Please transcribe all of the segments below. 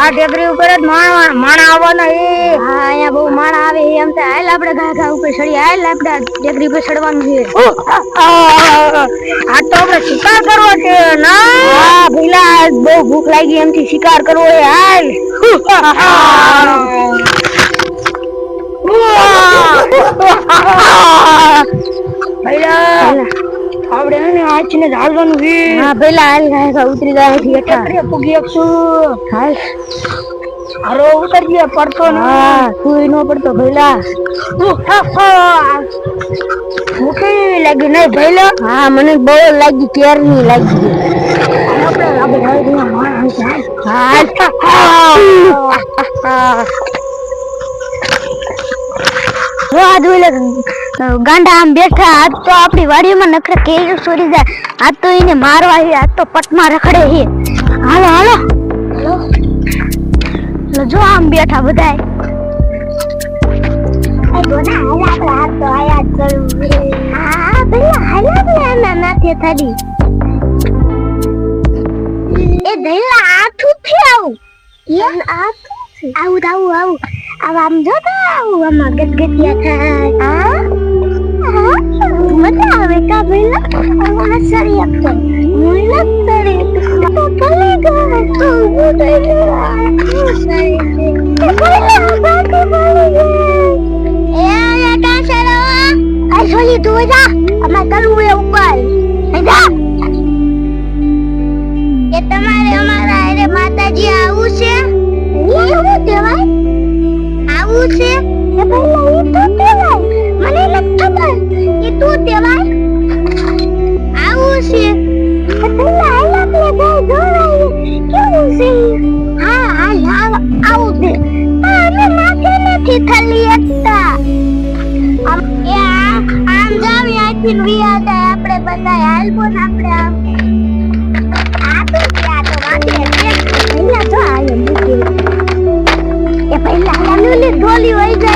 આ ટેકરી ઉપર જ માણ માણ આવવાના એ હા અહીંયા બહુ માણ આવે એ એમ તો હાલ આપણે ઘા ઘા ઉપર ચડી હાલ આપણે ટેકરી ઉપર ચડવાનું છે. આ તો આપણે શિકાર કરવો છે. ના. હા ભઈલા બહુ ભૂખ લાગી એમથી શિકાર કરવો એ હાલ. આપણે હે ને આજ ને ઝાડવાનું છે હા પેલા હાલ ઘા ઉતરી જાય ટેકરી પૂગી શકશું હાલ ઉતર ગયા પડતો ને હા તું નો પડતો ભઈલા મૂકી લાગી નહીં ભઈલા હા મને બહુ લાગી કેરની લાગી હા ઓલે ગાંડા આમ બેઠા આજ તો આપણી વાડીમાં નખરે કેરી સોરી જાય. આજ તો એને મારવા હે આજ તો પટમાં રખડે હે. હાલો હાલો. હાલો. જો આમ બેઠા બધાય. આવું? આવું આવું આમ જો આવું આમાં ગટગટિયા થાય. હા મજા આવે કા ભઈલા આમાં સરી આપતો મુઈલા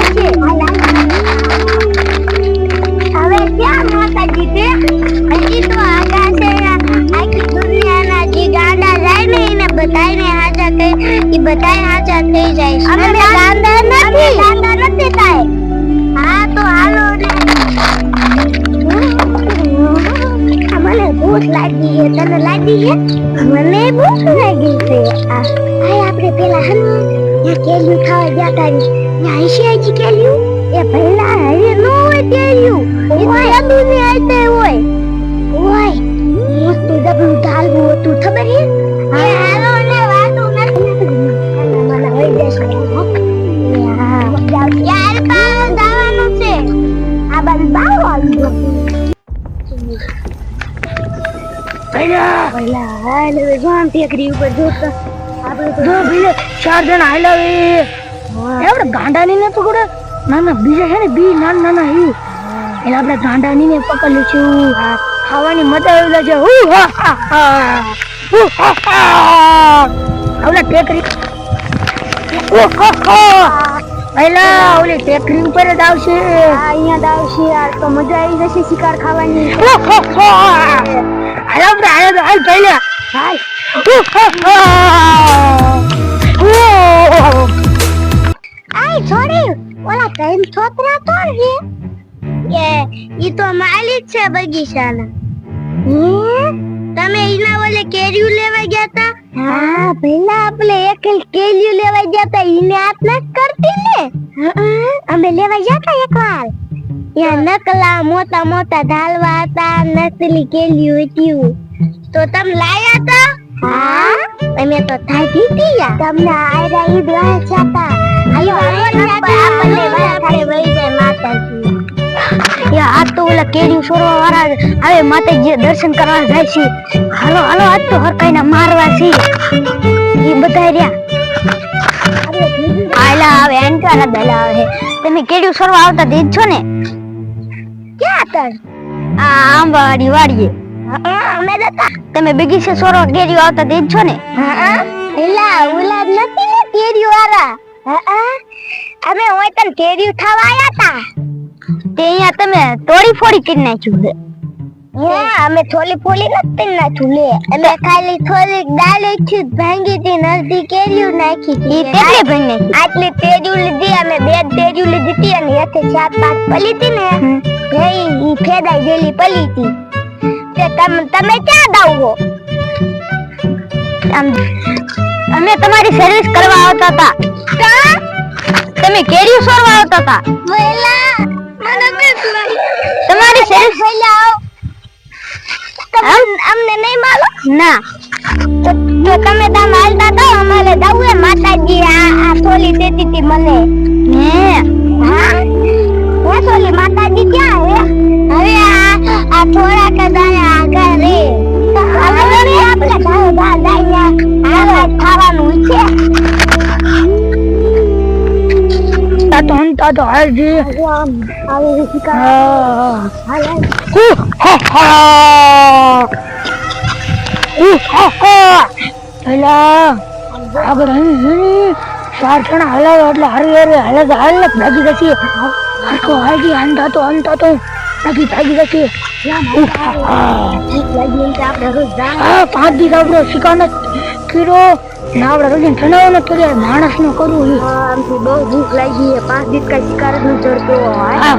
નથી હવે ક્યાં માતાજી તે હજી છે આખી દુનિયાના જે ગાંડા જાય ને એને બધાયને એ બધાય હાજા થઈ જાય છે. અમે દાંદર નથી. દાંદર નથી થાય. હા તો હાલો ને મને ભૂખ લાગી છે. તને લાગી છે? મને ભૂખ લાગી છે. આ આપણે પેલા હન ત્યાં કેલ્યું ખાવા ગયા તારી ત્યાં હશે હજી કેલ્યું? એ પહેલા હરે નો હોય કેલ્યું. એ તો અદુને આતે હોય. હોય. મસ્ત ડબલું ઢાલવું હતું ખબર છે? એ છે છે એટલે આપણે ગાંડાની ને પકડી લઈશું ખાવાની મજા આવી છે હુ હા પહેલા ઓલી ટેકરી ઉપર જ આવશે. અહીંયા છે યાર તો મજા આવી જશે શિકાર ખાવાની. હાલ આપણે હાલ હાલ પહેલા હાલ. આય છોડી. ઓલા ત્રણ છોકરા કોણ છે? કે ઈ તો માલિક છે બગીચાના. તમે ઈના ઓલે કેરીઓ લેવા ગયા તા? હા પેલા આપણે એકલ કેરીઓ લેવા ગયા તા ઈને હાથ ન કરતી ને. અમે લેવા ગયા તા એકવાર. ત્યાં નકલા મોટા મોટા ઢાલવા હતા નકલી કેરીઓ હતી તો તમે લાયા તા? હા. અમે તો થાકી ગયા તમને આયરા ઈ દ્વારા છાતા આયો આપણને વાળા વઈ જાય માતાજી. આજ તો ઓલા કેરી છોડવા વાળા હવે માતાજી દર્શન કરવા જાય છે. હાલો હાલો આજ તો હરકાઈના મારવા છે. એ બધા રહ્યા. આયલા આવે એન્કાના દલા આવે. તમે છોડવા આવતા તે છો ને? ક્યાં તર આ આંબાવાડી વાડીએ. અમે જતા તમે બગીચે છોડવા કેરીઓ આવતા તે છો ને? એલા ઓલા નથી ને વાળા? અમે હોય તને કેરીઓ ખાવા આવ્યા તા. તે અહીંયા તમે તોડી ફોડી કરી નાખ્યું છે. અમે થોલી ફોલી નથી નાખ્યું લે. અમે ખાલી થોલી દાળ છે ભાંગી હતી નરદી કેરીયું નાખી હતી. કેટલી ભાંગી આટલી તેજું લીધી અમે બે તેજું લીધી હતી અને એકે ચાર પાંચ પલી હતી ને હે ઈ ફેદાઈ ગયેલી પલી હતી. તે તમે તમે ક્યાં દાવો અમે તમારી સર્વિસ કરવા આવતા હતા. તમે કેરીઓ સોરવા આવતા હતા. વેલા! તમારી સર્વિસ વેલા આવ અમને નહીં માલો ના તો તમે તામ હાલતા તો અમારે જવું હે માતાજી આ આ થોલી દેતી હતી મને હે હા હે થોલી માતાજી ક્યાં હે હવે આ આ થોડા કદાય આગળ રે હવે આપણે ઘરે બહાર જઈએ આ ખાવાનું છે હા હુ હા હા પેલા આગળ જણા હલાવે એટલે હારી હારી હાલે હાલ ને ભાગી જશે હરકો હાલજી હંતા તો હંતા તો નાખી ભાગી જશે પાંચ દિવસ આપણો શિકાર ને કીડો ને આપણે રોજ જણાવો ને તો માણસ નો કરવું છે બહુ ભૂખ લાગી છે. પાંચ દિવસ કઈ શિકાર જ ન ચડતો હા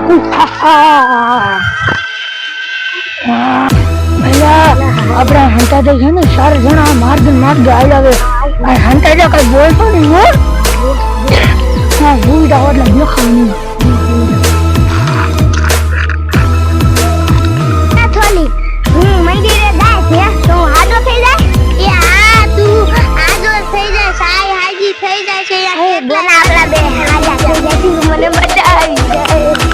પેલા આપણા હંતા જઈ છે ને ચાર જણા માર્ગ માર્ગ આવે આ હંતા તો કઈ બોલતો નહીં હું. હા ભૂલ જાવ એટલે દેખાવ નહીં. બેન આપડા બે હાજા મને જાય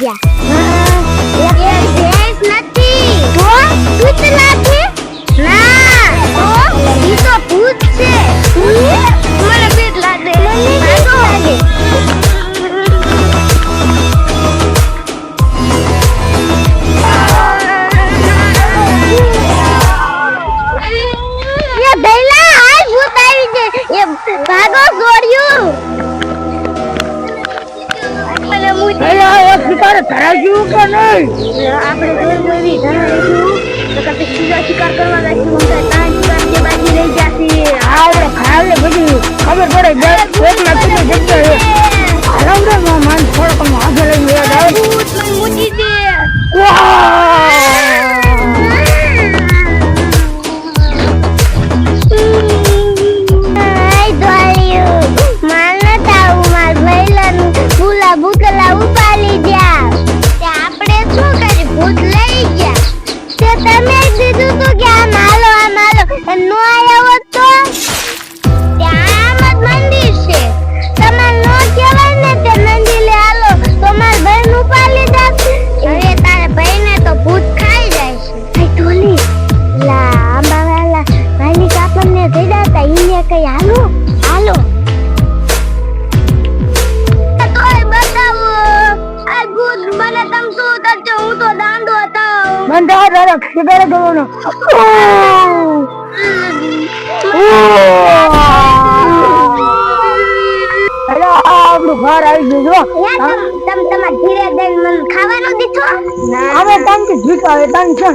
ગયા. ભેંસ નથી. તો કૂતરા છે ના તો ઈ તો ભૂત છે. મને બીક લાગે. મને બીક લાગે. ભૂત ભાગો એક શિકાર ધરાજ્યું કે નહીં? આપણે જોયું એવી ધરાવીશું તો કદી બીજા શિકાર કરવા જઈશું ત્યાં શિકાર જે બાજી રહી જશે હા આપણે ખાય બધી. ખબર પડે દસ પેટમાં કેટલી જગ્યા છે. હલાવ રે માન થોડોક આમ આગળ લઈ ગયા ભૂત મૂકી દે વાહ! શિકાર કરવાનો આપણું ઘર આવી ગયું જો. તમ તમાર ધીરે દઈને મને ખાવાનું દીધો? જીત આવે તન છે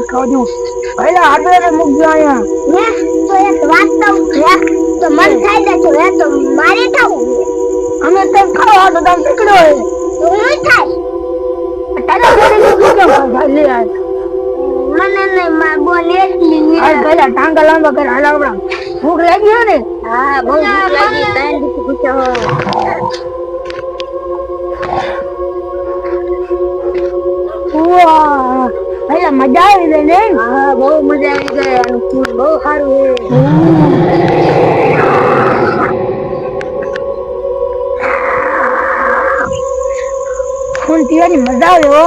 મૂકજો અહીંયા. હે તો એક વાત કહું હે તો મન થાય તો હે તો મારે થવું અમે તને ખાવા તો તને પકડ્યો હે તો હું થાય? તારા ઘરે મૂકી કેમ ખાધા? લે આ. નહીં માર બોલ એટલી આ પેલા ટાંગા લાંબા કરે હલાવડા ભૂખ લાગી ને? હા બહુ ભૂખ લાગી તાન દીકરી પૂછો વાહ પેલા મજા આવી ગઈ ને? હા બહુ મજા આવી ગઈ આનું ફૂલ બહુ સારું પીવાની મજા આવે હો.